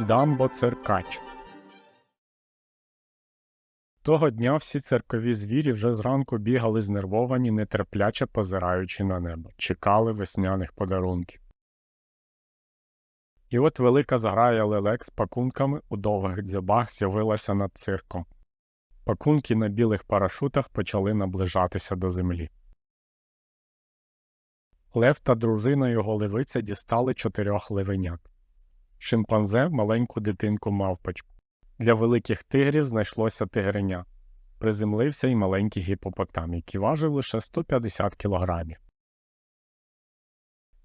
Дамбо Циркач. Того дня всі циркові звірі вже зранку бігали знервовані, нетерпляче позираючи на небо, чекали весняних подарунків. І от велика зграя лелек з пакунками у довгих дзьобах з'явилася над цирком. Пакунки на білих парашутах почали наближатися до землі. Лев та дружина його левиця дістали чотирьох левенят. Шимпанзе маленьку дитинку мавпочку. Для великих тигрів знайшлося тигреня. Приземлився й маленький гіпопотам, який важив лише 150 кілограмів.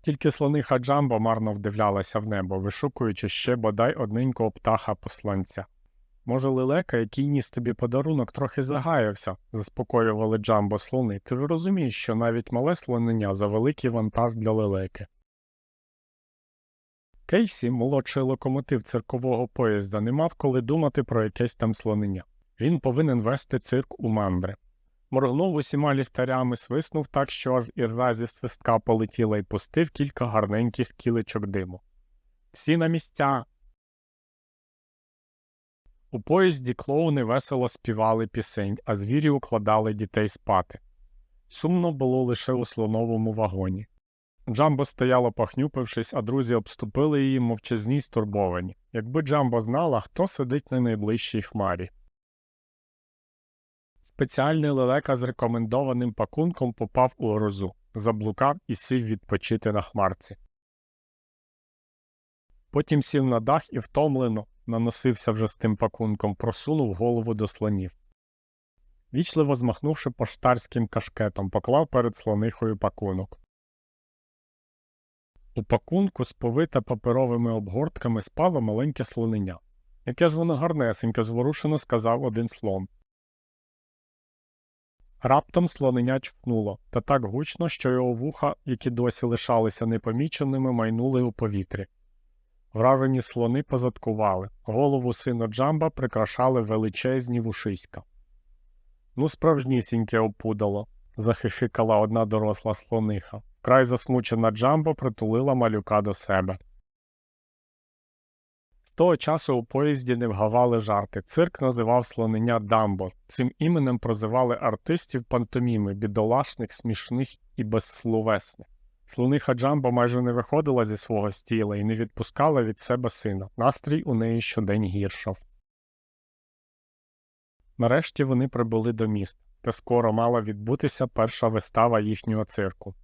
Тільки слониха Джамбо марно вдивлялася в небо, вишукуючи ще бодай одненького птаха посланця. Може, лелека, який ніс тобі подарунок, трохи загаявся, заспокоювали Джамбо слони. Ти ж розумієш, що навіть мале слонення за великий вантаж для лелеки. Кейсі, молодший локомотив циркового поїзда, не мав коли думати про якесь там слонення. Він повинен вести цирк у мандри. Моргнув усіма ліхтарями, свиснув так, що аж іржа зі свистка полетіла і пустив кілька гарненьких кілечок диму. Всі на місця. У поїзді клоуни весело співали пісень, а звірі укладали дітей спати. Сумно було лише у слоновому вагоні. Джамбо стояла похнюпившись, а друзі обступили її мовчазні стурбовані. Якби Джамбо знала, хто сидить на найближчій хмарі. Спеціальний лелека з рекомендованим пакунком попав у грозу, заблукав і сів відпочити на хмарці. Потім сів на дах і втомлено, наносився вже з тим пакунком, просунув голову до слонів. Вічливо змахнувши поштарським кашкетом, поклав перед слонихою пакунок. У пакунку з повита паперовими обгортками спало маленьке слонення. Яке ж воно гарнесеньке, зворушено сказав один слон. Раптом слонення чхнуло, та так гучно, що його вуха, які досі лишалися непоміченими, майнули у повітрі. Вражені слони позадкували, голову сина Джамба прикрашали величезні вушиська. Ну, справжнісіньке опудало, захихикала одна доросла слониха. Край засмучена Джамбо притулила малюка до себе. З того часу у поїзді не вгавали жарти. Цирк називав слонення Дамбо. Цим іменем прозивали артистів пантоміми, бідолашних, смішних і безсловесних. Слониха Джамбо майже не виходила зі свого стіла і не відпускала від себе сина. Настрій у неї щодень гіршав. Нарешті вони прибули до міста, де скоро мала відбутися перша вистава їхнього цирку.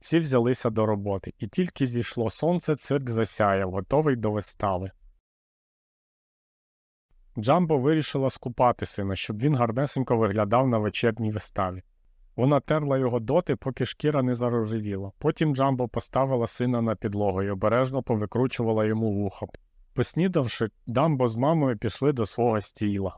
Всі взялися до роботи, і тільки зійшло сонце, цирк засяяв, готовий до вистави. Джамбо вирішила скупати сина, щоб він гарнесенько виглядав на вечірній виставі. Вона терла його доти, поки шкіра не зарожевіла. Потім Джамбо поставила сина на підлогу і обережно повикручувала йому вухо. Поснідавши, Дамбо з мамою пішли до свого стіла.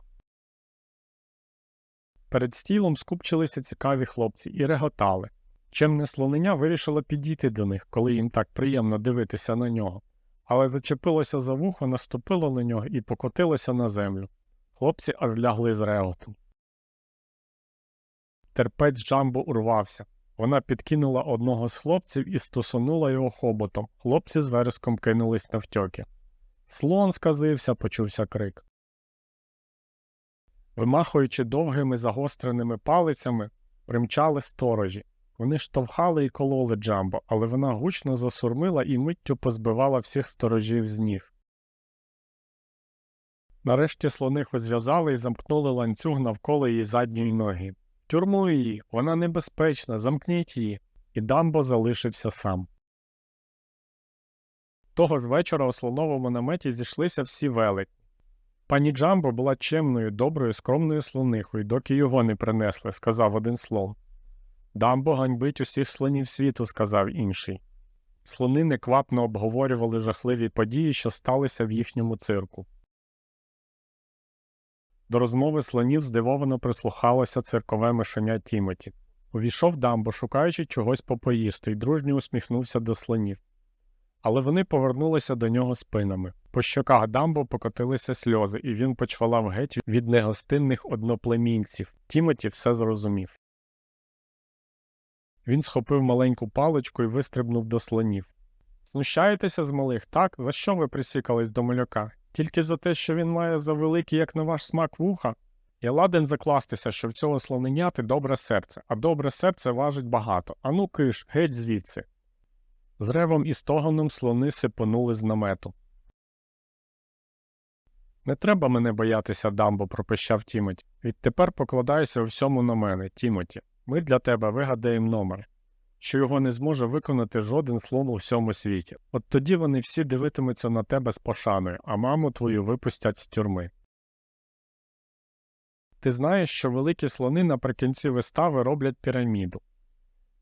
Перед стілом скупчилися цікаві хлопці і реготали. Чемне слонення вирішило підійти до них, коли їм так приємно дивитися на нього, але зачепилося за вухо, наступило на нього і покотилося на землю. Хлопці аж лягли з реготом. Терпець Джамбо урвався. Вона підкинула одного з хлопців і стосонула його хоботом. Хлопці з вереском кинулись навтьоки. Слон сказився, почувся крик. Вимахуючи довгими загостреними палицями, примчали сторожі. Вони штовхали і кололи Джамбо, але вона гучно засурмила і миттю позбивала всіх сторожів з ніг. Нарешті слониху зв'язали і замкнули ланцюг навколо її задньої ноги. Тюрму її, вона небезпечна, замкніть її, і Дамбо залишився сам. Того ж вечора у слоновому наметі зійшлися всі велетні. Пані Джамбо була чемною, доброю, скромною слонихою, доки його не принесли, сказав один слон. Дамбо ганьбить усіх слонів світу, сказав інший. Слони неквапно обговорювали жахливі події, що сталися в їхньому цирку. До розмови слонів здивовано прислухалося циркове мишеня Тімоті. Увійшов Дамбо, шукаючи чогось попоїсти, і дружньо усміхнувся до слонів. Але вони повернулися до нього спинами. По щоках Дамбо покотилися сльози, і він почвалав геть від негостинних одноплемінців. Тімоті все зрозумів. Він схопив маленьку паличку і вистрибнув до слонів. Знущаєтеся з малих, так? За що ви присікались до малюка? Тільки за те, що він має завеликі, як на ваш смак вуха? Я ладен закластися, що в цього слоненяти добре серце, а добре серце важить багато. Ану киш, геть звідси. З ревом і стогоном слони сипонули з намету. Не треба мене боятися, Дамбо, пропищав Тімоті. Відтепер покладайся у всьому на мене, Тімоті. Ми для тебе вигадаємо номер, що його не зможе виконати жоден слон у всьому світі. От тоді вони всі дивитимуться на тебе з пошаною, а маму твою випустять з тюрми. Ти знаєш, що великі слони наприкінці вистави роблять піраміду.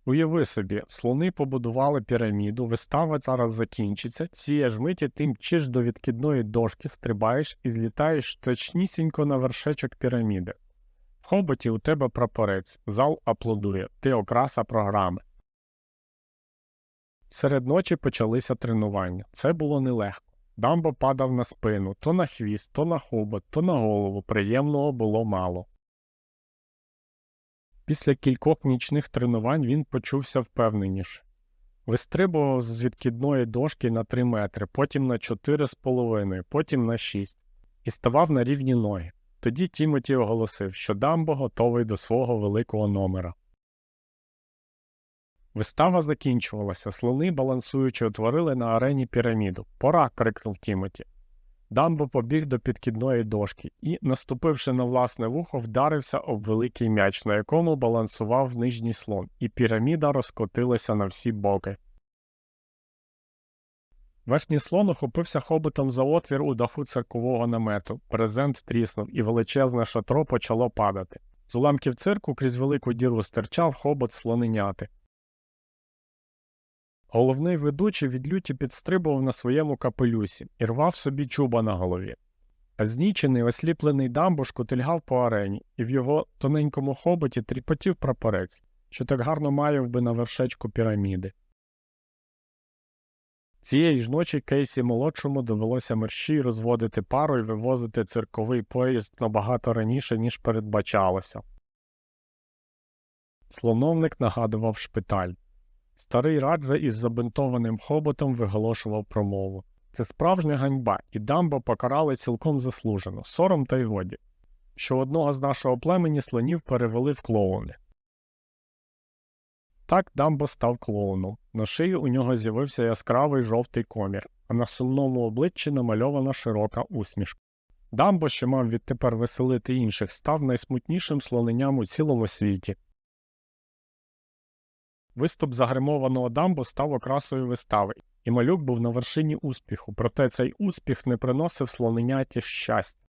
Уяви собі, слони побудували піраміду, вистава зараз закінчиться, цієї ж миті ти мчиш до відкидної дошки, стрибаєш і злітаєш точнісінько на вершечок піраміди. Хоботі у тебе прапорець, зал аплодує, ти окраса програми. Серед ночі почалися тренування. Це було нелегко. Дамбо падав на спину, то на хвіст, то на хобот, то на голову. Приємного було мало. Після кількох нічних тренувань він почувся впевненіше. Вистрибував з відкидної дошки на 3 метри, потім на 4,5, потім на 6 і ставав на рівні ноги. Тоді Тімоті оголосив, що Дамбо готовий до свого великого номера. Вистава закінчувалася, слони, балансуючи, утворили на арені піраміду. Пора. крикнув Тімоті. Дамбо побіг до підкидної дошки і, наступивши на власне вухо, вдарився об великий м'яч, на якому балансував нижній слон, і піраміда розкотилася на всі боки. Верхній слон охопився хоботом за отвір у даху циркового намету. Презент тріснув, і величезне шатро почало падати. З уламків цирку крізь велику діру стирчав хобот слоненяти. Головний ведучий від люті підстрибував на своєму капелюсі і рвав собі чуба на голові. А знічений, осліплений дамбо шкотильгав по арені, і в його тоненькому хоботі тріпотів прапорець, що так гарно маяв би на вершечку піраміди. Цієї ж ночі Кейсі молодшому довелося мерщій розводити пару і вивозити цирковий поїзд набагато раніше, ніж передбачалося. Слоновник нагадував шпиталь. Старий Раджа із забинтованим хоботом виголошував промову. Це справжня ганьба, і Дамбо покарали цілком заслужено, сором та й годі, що одного з нашого племені слонів перевели в клоуни. Так Дамбо став клоуном. На шиї у нього з'явився яскравий жовтий комір, а на сумному обличчі намальована широка усмішка. Дамбо, що мав відтепер веселити інших, став найсмутнішим слоненням у цілому світі. Виступ загримованого дамбо став окрасою вистави, і малюк був на вершині успіху, проте цей успіх не приносив слоненяті щастя.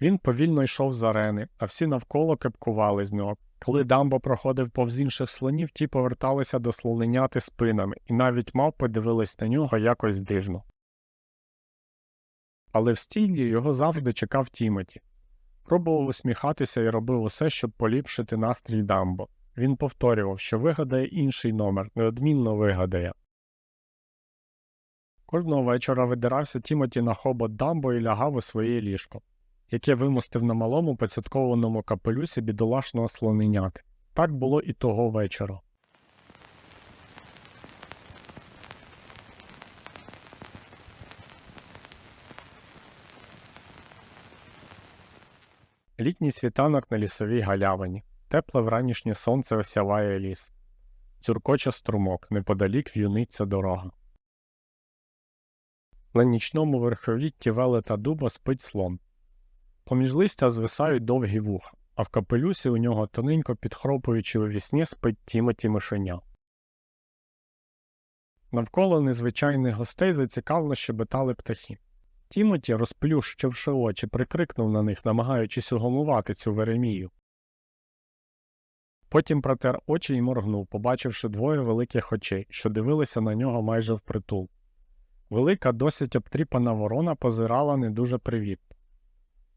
Він повільно йшов з арени, а всі навколо кепкували з нього. Коли дамбо проходив повз інших слонів, ті поверталися до слоненяти спинами, і навіть мавпи дивились на нього якось дивно. Але в стілі його завжди чекав Тімоті. Пробував усміхатися і робив усе, щоб поліпшити настрій дамбо. Він повторював, що вигадає інший номер, неодмінно вигадає. Кожного вечора видирався Тімоті на хобот дамбо і лягав у своє ліжко, яке вимостив на малому поцяткованому капелюсі бідолашного слоненяти. Так було і того вечора. Літній світанок на лісовій галявині. Тепле вранішнє сонце осяває ліс. Цюркоче струмок, неподалік в'юниться дорога. На нічному верховітті велета дуба спить слон. Поміж листя звисають довгі вуха, а в капелюсі у нього тоненько підхропуючи у вісні спить Тімоті мишеня. Навколо незвичайних гостей зацікавлено щебетали птахи. Тімоті, розплющивши очі, прикрикнув на них, намагаючись угомувати цю веремію. Потім протер очі і моргнув, побачивши двоє великих очей, що дивилися на нього майже впритул. Велика, досить обтріпана ворона позирала не дуже привітно.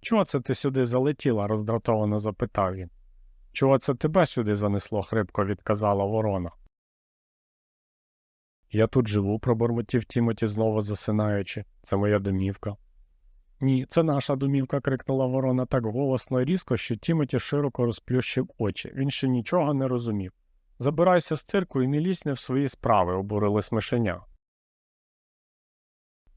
Чого це ти сюди залетіла? роздратовано запитав він. Чого це тебе сюди занесло? хрипко відказала ворона. Я тут живу, пробормотів Тімоті, знову засинаючи. Це моя домівка. Ні, це наша домівка, крикнула ворона так голосно і різко, що Тімоті широко розплющив очі. Він ще нічого не розумів. Забирайся з цирку і не лізь не в свої справи, обурилось мишеня.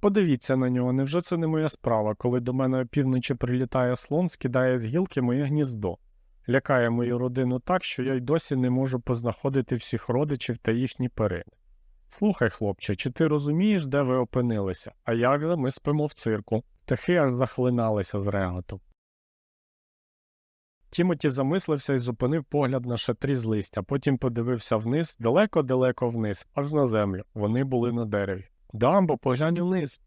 Подивіться на нього, невже це не моя справа, коли до мене опівночі прилітає слон, скидає з гілки моє гніздо, лякає мою родину так, що я й досі не можу познаходити всіх родичів та їхні перини. Слухай, хлопче, чи ти розумієш, де ви опинилися, а як же ми спимо в цирку? Птахи аж захлиналися з реготом. Тімоті замислився і зупинив погляд на шатрі з листя, потім подивився вниз, далеко-далеко вниз, аж на землю. Вони були на дереві. Дамбо, поглянь вниз.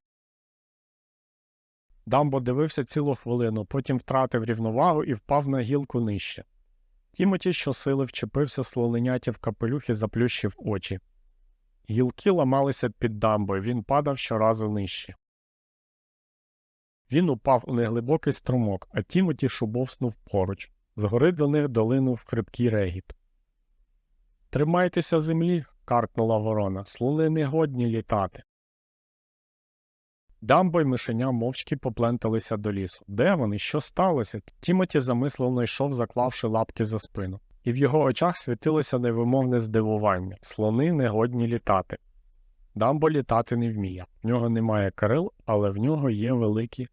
Дамбо дивився цілу хвилину, потім втратив рівновагу і впав на гілку нижче. Тімоті щосили вчепився слоненяті в капелюх і заплющив очі. Гілки ламалися під дамбою, він падав щоразу нижче. Він упав у неглибокий струмок, а Тімоті шубовснув поруч. Згори до них долинув хрипкий регіт. Тримайтеся землі. каркнула ворона. Слони не годні літати. Дамбо й мишеня мовчки попленталися до лісу. Де вони? Що сталося? Тімоті замислено йшов, заклавши лапки за спину, і в його очах світилося невимовне здивування слони не годні літати. Дамбо літати не вміє. В нього немає крил, але в нього є великі.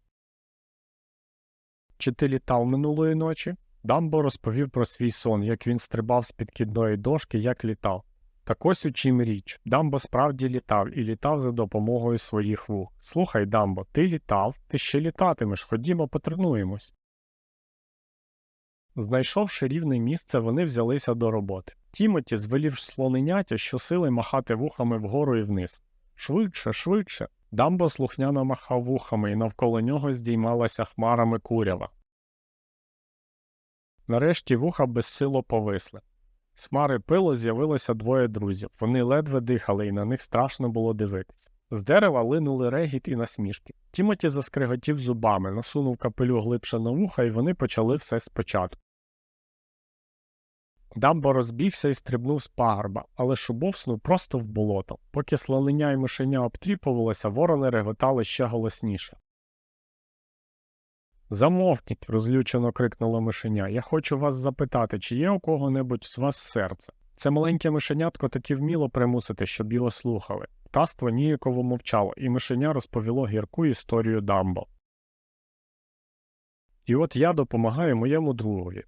Чи ти літав минулої ночі? Дамбо розповів про свій сон, як він стрибав з підкидної дошки, як літав. Так ось у чим річ. Дамбо справді літав і літав за допомогою своїх вух. Слухай, Дамбо, ти літав, ти ще літатимеш, ходімо, потренуємось. Знайшовши рівне місце, вони взялися до роботи. Тімоті звелів слоненяття щосили махати вухами вгору і вниз. Швидше, швидше. Дамбо слухняно махав вухами, і навколо нього здіймалася хмарами курява. Нарешті вуха безсило повисли. З хмари пилу з'явилося двоє друзів. Вони ледве дихали, і на них страшно було дивитися. З дерева линули регіт і насмішки. Тімоті заскриготів зубами, насунув капелю глибше на вуха, і вони почали все спочатку. Дамбо розбігся і стрибнув з пагорба, але шубовснув просто в болото. Поки слонення і мишеня обтріпувалися, ворони реготали ще голосніше. Замовкніть, розлючено крикнуло мишеня. Я хочу вас запитати, чи є у кого-небудь з вас серце. Це маленьке мишенятко таки вміло примусити, щоб його слухали. Птаство ніяково мовчало, і мишеня розповіло гірку історію Дамбо. І от я допомагаю моєму другові.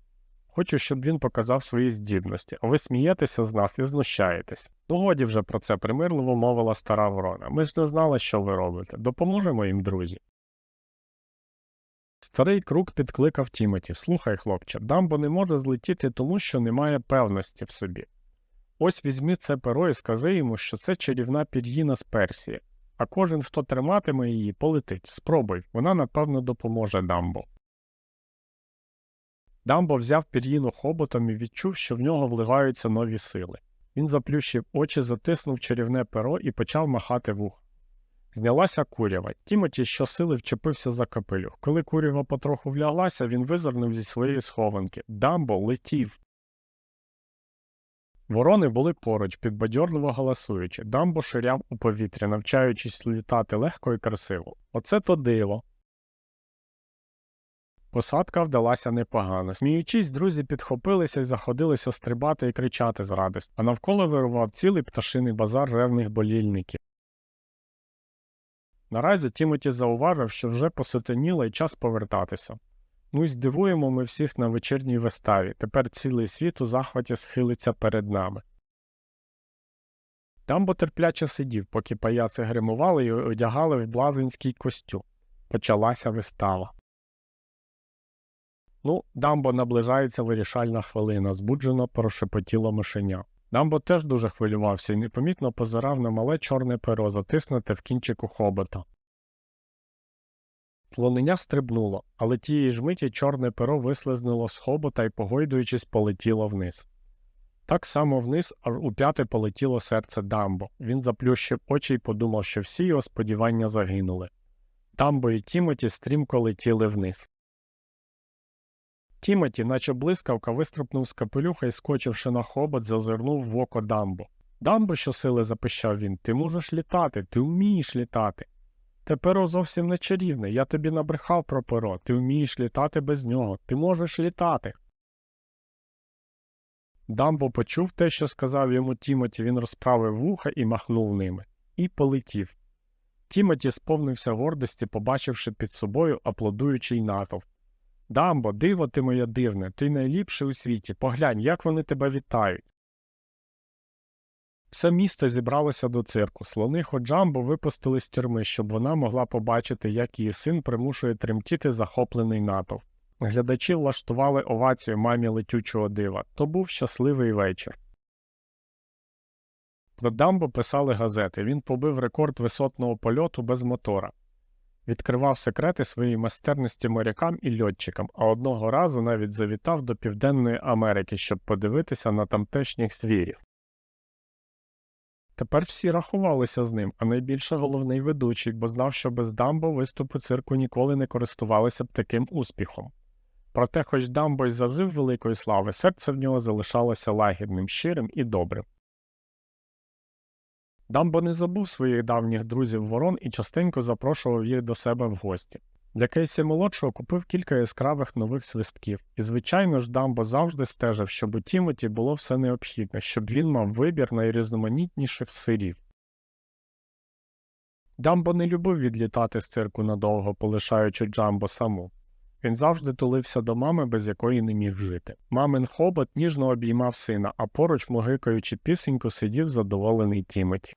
Хочу, щоб він показав свої здібності, а ви смієтеся з нас і знущаєтесь. Ну годі вже про це примирливо мовила стара ворона. Ми ж не знали, що ви робите. Допоможемо їм, друзі. Старий крук підкликав Тімоті Слухай, хлопче, Дамбо не може злетіти тому, що немає певності в собі. Ось візьми це перо і скажи йому, що це чарівна пір'їна з Персії, а кожен, хто триматиме її, полетить. Спробуй, вона напевно допоможе Дамбо. Дамбо взяв пір'їну хоботом і відчув, що в нього вливаються нові сили. Він заплющив очі, затиснув чарівне перо і почав махати вух. Знялася курява. Тімоті щосили вчепився за капелюх. Коли курява потроху вляглася, він визирнув зі своєї схованки. Дамбо летів. Ворони були поруч, підбадьорливо голосуючи. Дамбо ширяв у повітрі, навчаючись літати легко і красиво. Оце то диво. Посадка вдалася непогано. Сміючись, друзі підхопилися і заходилися стрибати і кричати з радості, а навколо вирував цілий пташиний базар ревних болільників. Наразі Тімоті зауважив, що вже посатаніло і час повертатися. Ну й здивуємо ми всіх на вечірній виставі. Тепер цілий світ у захваті схилиться перед нами. Дамбо терпляче сидів, поки паяци гримували і одягали в блазинський костюм. Почалася вистава. Ну, Дамбо наближається вирішальна хвилина, збуджено прошепотіло мишеня. Дамбо теж дуже хвилювався і непомітно позирав на мале чорне перо, затиснуте в кінчику хобота. Слонення стрибнуло, але тієї ж миті чорне перо вислизнуло з хобота і, погойдуючись, полетіло вниз. Так само вниз аж у п'яте полетіло серце Дамбо. Він заплющив очі і подумав, що всі його сподівання загинули. Дамбо і Тімоті стрімко летіли вниз. Тімоті, наче блискавка, виструпнув з капелюха і, скочивши на хобот, зазирнув в око Дамбо. Дамбо, щосили запищав він, ти можеш літати, ти вмієш літати. Те перо зовсім не чарівне, я тобі набрехав про перо, ти вмієш літати без нього, ти можеш літати. Дамбо почув те, що сказав йому Тімоті, він розправив вуха і махнув ними, і полетів. Тімоті сповнився гордості, побачивши під собою аплодуючий натовп. Дамбо, диво ти моє дивне, ти найліпший у світі. Поглянь, як вони тебе вітають. Все місто зібралося до цирку. Слонихо Джамбо випустили з тюрми, щоб вона могла побачити, як її син примушує тремтіти захоплений натовп. Глядачі влаштували овацію мамі летючого дива. То був щасливий вечір. Про Дамбо писали газети. Він побив рекорд висотного польоту без мотора. Відкривав секрети своєї майстерності морякам і льотчикам, а одного разу навіть завітав до Південної Америки, щоб подивитися на тамтешніх звірів. Тепер всі рахувалися з ним, а найбільше головний ведучий, бо знав, що без Дамбо виступи цирку ніколи не користувалися б таким успіхом. Проте, хоч Дамбо й зажив великої слави, серце в нього залишалося лагідним, щирим і добрим. Дамбо не забув своїх давніх друзів ворон і частенько запрошував їх до себе в гості. Для Кейсі молодшого купив кілька яскравих нових свистків, і, звичайно ж, Дамбо завжди стежив, щоб у Тімоті було все необхідне, щоб він мав вибір найрізноманітніших сирів. Дамбо не любив відлітати з цирку надовго, полишаючи Джамбо саму. Він завжди тулився до мами, без якої не міг жити. Мамин хобот ніжно обіймав сина, а поруч, могикаючи пісеньку, сидів задоволений Тімоті.